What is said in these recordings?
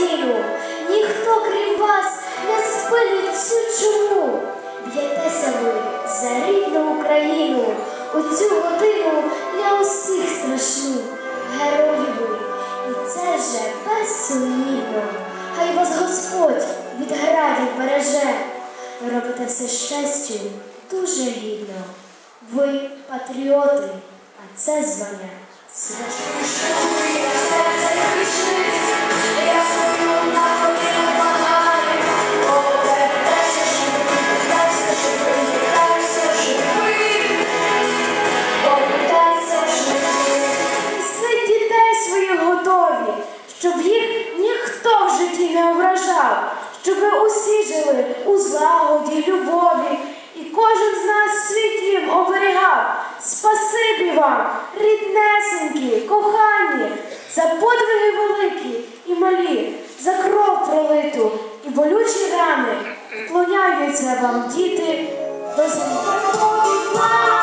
надію. Ніхто крім вас не спинить цю чуму. Б'єтеся ви за рідну Україну. У цю годину для усіх страшну. Герої ви, і це вже безсумнівно. Хай вас Господь від градів береже. Робите все щастю дуже гідно. Ви патріоти, а це звання щоб їх ніхто в житті не ображав, щоб усі жили у злагоді, любові, кожен з нас світлів оберігав. Спасибі вам, ріднесенькі, кохані, за подвиги великі і малі, за кров пролиту і болючі рани. Вклоняються вам діти землі. Як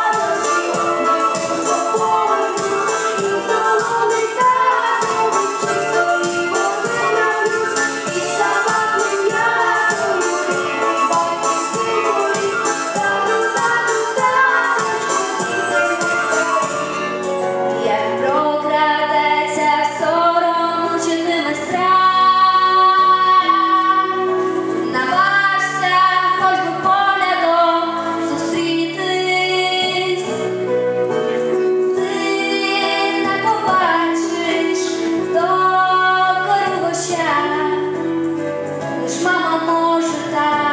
лиш мама може так.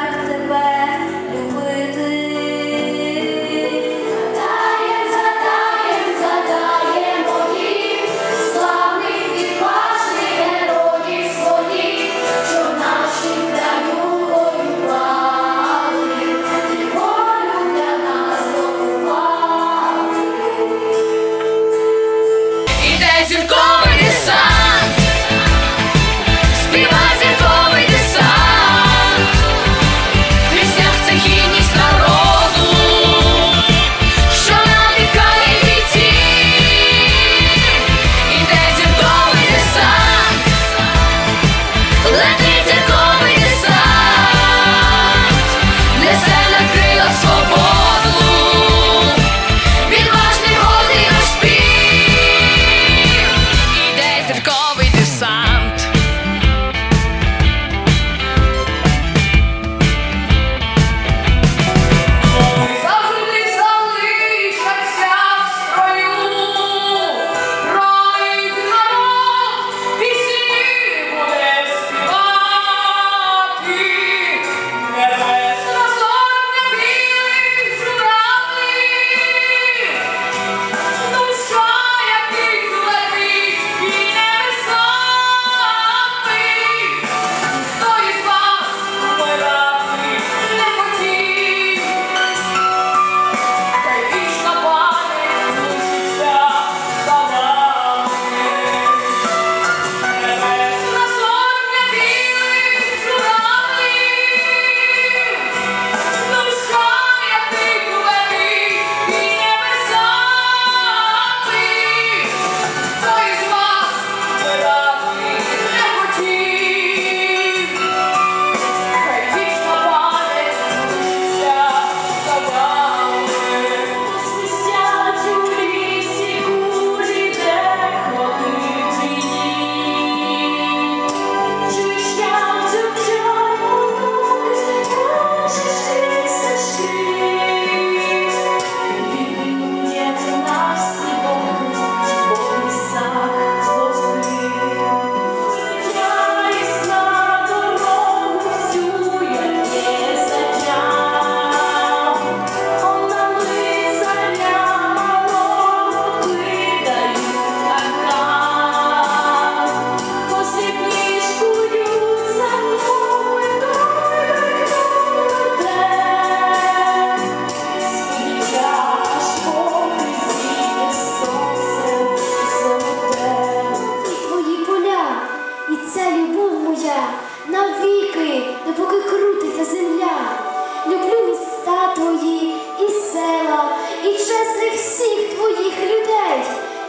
і чесних всіх твоїх людей.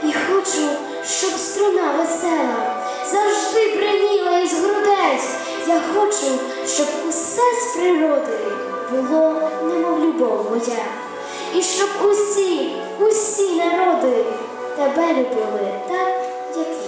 І хочу, щоб струна весела завжди бриніла із грудей. Я хочу, щоб усе з природи було, немов любов моя, і щоб усі, усі народи тебе любили так, як я.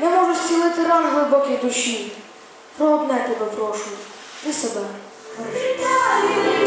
Не можу зцілити ран глибокій душі. Про одне тебе прошу, ти себе. Вітаю,